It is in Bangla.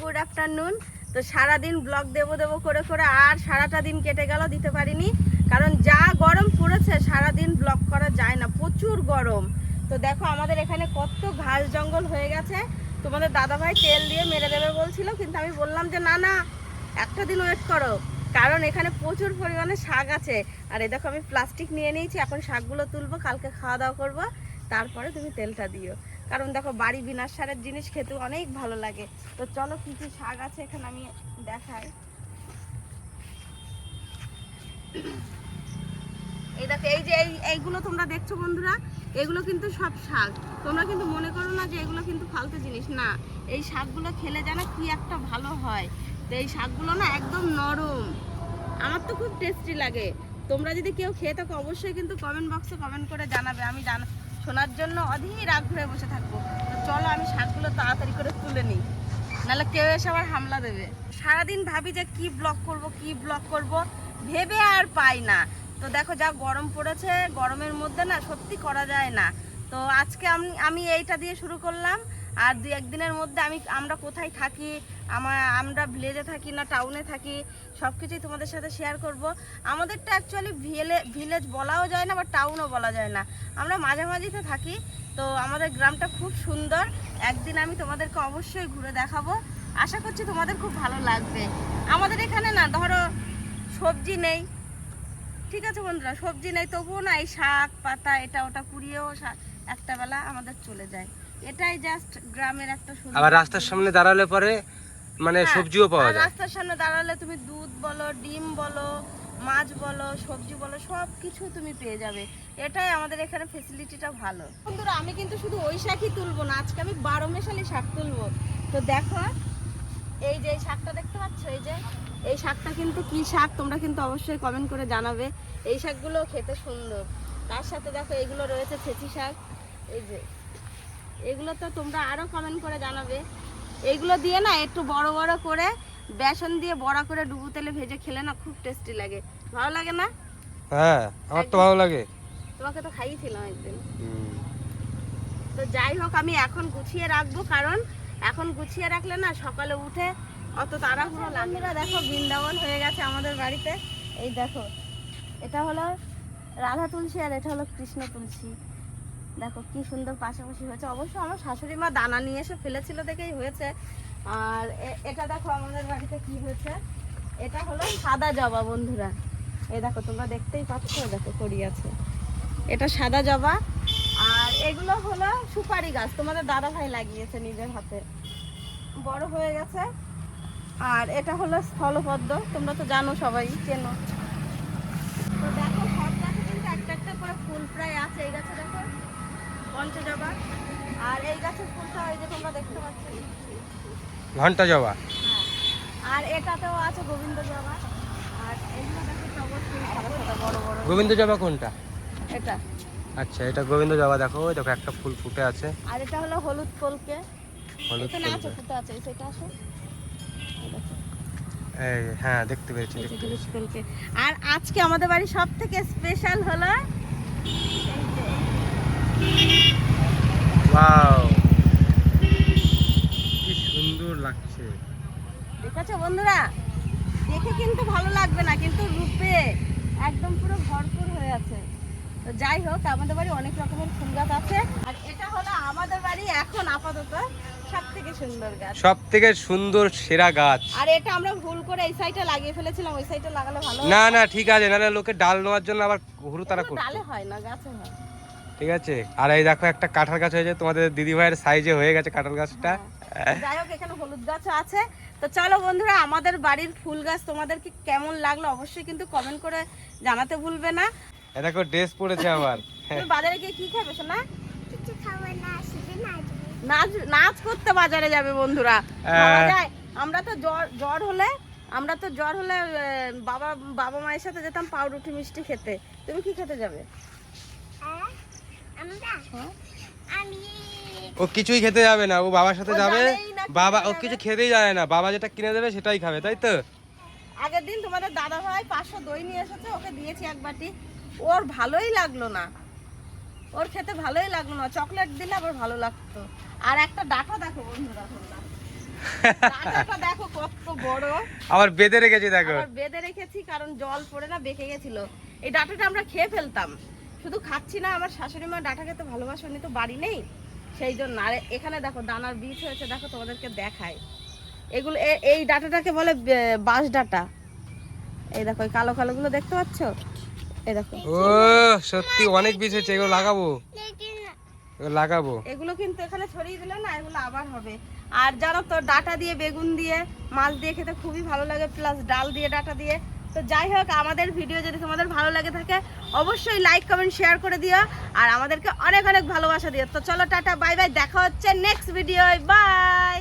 Good afternoon. তো সারাদিন ব্লগ দেবো দেবো করে করে আর সারাটা দিন কেটে গেল, দিতে পারিনি। কারণ যা গরম পড়েছে, সারাদিন ব্লগ করা যায় না, প্রচুর গরম। তো দেখো আমাদের এখানে কত ঘাস জঙ্গল হয়ে গেছে। তোমাদের দাদাভাই তেল দিয়ে মেরে দেবে বলছিল, কিন্তু আমি বললাম যে, না না, একটা দিন ওয়েট করো। কারণ এখানে প্রচুর পরিমাণে শাক আছে। আর এই দেখো আমি প্লাস্টিক নিয়ে নিয়েছি, এখন শাকগুলো তুলবো, কালকে খাওয়া দাওয়া করব। তারপরে তুমি তেলটা দিও। কারণ দেখো বাড়ি বিনা সারের জিনিস খেতে অনেক ভালো লাগে। তো চলো কি কি শাক আছে এখানে আমি দেখাই। এই দেখো, এই যে এই, এইগুলো তোমরা দেখছ বন্ধুরা, এগুলো কিন্তু সব শাক। তোমরা কিন্তু মনে করো না যে এগুলো কিন্তু ফালতু জিনিস। না, এই শাকগুলো খেলে যেন কি একটা ভালো হয়। তো এই শাকগুলো না একদম নরম। আমার তো খুব টেস্টি লাগে। তোমরা যদি কেউ খেয়ে থাকো, অবশ্যই কিন্তু কমেন্ট বক্সে কমেন্ট করে জানাবে। আমি জানা শোনার জন্য অধীর আগ্রহে বসে থাকব। তো চলো আমি শাকগুলো তাড়াতাড়ি করে তুলে নিই। নাহলে কেউ এসে আবার হামলা দেবে। সারাদিন ভাবি যে কি ব্লক করব, কি ব্লক করব, ভেবে আর পাই না। তো দেখো যা গরম পড়েছে, গরমের মধ্যে না সত্যি করা যায় না। তো আজকে আমি আমি এইটা দিয়ে শুরু করলাম। আর দু একদিনের মধ্যে আমি, আমরা কোথায় থাকি, আমার, আমরা ভিলেজে থাকি না টাউনে থাকি সব কিছুই তোমাদের সাথে শেয়ার করব। আমাদেরটা অ্যাকচুয়ালি ভিলে ভিলেজ বলাও যায় না বা টাউনও বলা যায় না। আমরা মাঝামাঝিতে থাকি, তো আমাদের গ্রামটা খুব সুন্দর। একদিন আমি তোমাদেরকে অবশ্যই ঘুরে দেখাবো। আশা করছি তোমাদের খুব ভালো লাগবে। আমাদের এখানে না, ধরো সবজি নেই। ঠিক আছে বন্ধুরা, সবজি নেই, তবুও না এই শাক পাতা, এটা ওটা কুড়িয়েও একটা বেলা আমাদের চলে যায়। এটাই জাস্ট গ্রামের একটা সুন্দর আবার রাস্তার সামনে দাঁড়ালে পরে মানে হ্যাঁ, সবজিও পাওয়া যায়। রাস্তার সামনে দাঁড়ালে তুমি দুধ বলো ডিম বলো মাছ বলো সবজি বলো সব কিছু তুমি পেয়ে যাবে। এটাই আমাদের এখানে ফেসিলিটিটা ভালো। বন্ধুরা আমি কিন্তু শুধু ওই শাকই তুলবো না আজকে আমি বারো মেশালি শাক তুলবো। তো দেখো এই যে এই শাকটা দেখতে পাচ্ছ? এই যে এই শাকটা কিন্তু কি শাক? তোমরা কিন্তু অবশ্যই কমেন্ট করে জানাবে। এই শাকগুলো খেতে সুন্দর। তার সাথে দেখো এইগুলো রয়েছে ছেঁচি শাক। এই যে এগুলো তো তোমরা আরও কমেন্ট করে জানাবে। এগুলো দিয়ে না একটু বড় বড় করে বেসন দিয়ে বড়া করে ডুবু তেলে ভেজে খেলে না খুব টেস্টি লাগে। ভালো লাগে না? হ্যাঁ আমার তো ভালো লাগে। তোমাকে তো খাইয়েছিলাম একদিন। তো যাই হোক আমি এখন গুছিয়ে রাখব কারণ এখন গুছিয়ে রাখলে না সকালে উঠে অত তাড়াহুড়ো লাগে না। দেখো বৃন্দাবন হয়ে গেছে আমাদের বাড়িতে। এই দেখো এটা হলো রাধা তুলসী আর এটা হলো কৃষ্ণ তুলসী। দেখো কি সুন্দর পাশাপাশি হয়েছে। অবশ্য আমার শাশুড়ি মা দানা নিয়ে এসে ফেলেছিল দেখেই হয়েছে। আর এটা দেখো আমাদের বাড়িতে কি হয়েছে? এটা হলো সাদা জবা বন্ধুরা। এই দেখো, তোমরা দেখতেই পাচ্ছ দেখো করি আছে। এটা সাদা জবা। আর এগুলো হলো সুপারি গাছ। তোমাদের দাদা ভাই লাগিয়েছে নিজের হাতে। বড় হয়ে গেছে। আর এটা হলো স্থলপদ্ম। তোমরা তো জানো সবাই, চেনো। তো দেখো, সব গাছে কিন্তু একটা একটা করে ফুল প্রায় আছে। এই গাছে দেখো পঞ্চজবা আর এই গাছের ফুলটা ওই যে তোমরা দেখতে পাচ্ছ। ঘণ্টা জবা? হ্যাঁ। আর এটাতেও আছে গোবিন্দ জবা। আর এগুলো দেখো টগর ফুল সাদা সাদা বড় বড়। গোবিন্দ জবা কোনটা? এটা। আচ্ছা এটা গোবিন্দ জবা দেখো ওই দেখো একটা ফুল ফুটে আছে। আর এটা হলো হলুদ কলকে হলুদ এখানে আছে ফুটে আছে সেটা আছে। এই হ্যাঁ দেখতে হলুদ আর আজকে আমাদের বাড়ি সব থেকে স্পেশাল হলো কি সুন্দর লাগছে। দেখেছ বন্ধুরা? দেখে কিন্তু ভালো লাগবে না কিন্তু রূপে একদম পুরো ভরপুর হয়ে আছে। তো যাই হোক আমাদের বাড়ি অনেক রকমের ফুল গাছ আছে। আর এটা হলো আমাদের বাড়ি এখন আপাতত সব থেকে সুন্দর গাছ। সব থেকে সুন্দর সেরা গাছ। আর এটা আমরা ভুল করে এই সাইডে লাগিয়ে ফেলেছিলাম ওই সাইডে লাগালে ভালো না না ঠিক আছে নাহলে লোকে ডাল নেওয়ার জন্য আবার হুড়ু তারা করছে ডালে হয় না গাছে হয়। ঠিক আছে? আর এই দেখো একটা কাঁঠাল গাছ হয়েছে তোমাদের দিদি ভাইয়ের সাইজে হয়ে গেছে কাঁঠাল গাছটা। হ্যাঁ। যাই হোক এখানে হলুদ গাছও আছে। তো চলো বন্ধুরা আমাদের বাড়ির ফুল গাছ তোমাদেরকে কেমন লাগল অবশ্যই কিন্তু কমেন্ট করে জানাতে ভুলবে না। এ দেখো ড্রেস পরেছে আবার। তুমি বাজারে গিয়ে কি খাবে শোনা নাচ নাচ করতে বাজারে যাবে বন্ধুরা। হ্যাঁ। আমরা তো জ্বর জ্বর হলে আমরা তো জ্বর হলে বাবা বাবা মায়ের সাথে যেতাম পাউরুটি মিষ্টি খেতে। তুমি কি খেতে যাবে? হ্যাঁ? ও কিছুই খেতে যাবে না ও বাবার সাথে যাবে বাবা ও কিছু খেতেই জানে না বাবা যেটা কিনে দেবে সেটাই খাবে তাই তো? আগের দিন তোমাদের দাদা ভাই পাঁচশো দই নিয়ে এসেছে ওকে দিয়েছি এক বাটি। ওর ভালোই লাগল না। ওর খেতে ভালোই লাগল না চকলেট দিলে আবার ভালো লাগতো। আর একটা ডাটা দেখো বন্ধুরা দেখো কত বড়। আবার বেঁধে রেখেছি দেখো। আবার বেঁধে রেখেছি কারণ জল পড়ে না বেঁকে গেছিল। এই ডাঁটাটা আমরা খেয়ে ফেলতাম। শুধু খাচ্ছি না আমার শাশুড়ি মা ডাঁটা খেতে ভালোবাসে উনি তো বাড়ি নেই। সেই জন্য আর এখানে দেখো দানার বীজ হয়েছে দেখো তোমাদেরকে দেখায় এগুলো এই ডাটাটাকে বলে বাঁশ ডাঁটা। এই দেখো এই কালো কালো গুলো দেখতে পাচ্ছ? এই দেখো। ও সত্যি অনেক বীজ হয়েছে এগুলো লাগাবো? এগুলো লাগাবো। এগুলো কিন্তু এখানে ছড়িয়ে দিলে না এগুলো আবার হবে। আর জানো তো ডাটা দিয়ে বেগুন দিয়ে মাছ দিয়ে খেতে খুবই ভালো লাগে প্লাস ডাল দিয়ে ডাটা দিয়ে। তো যাই হোক, আমাদের ভিডিও যদি তোমাদের ভালো লাগে থাকে, অবশ্যই লাইক কমেন্ট শেয়ার করে দিও আর আমাদেরকে অনেক অনেক ভালোবাসা দিও। তো চলো, টাটা বাই বাই দেখা হচ্ছে নেক্সট ভিডিও বাই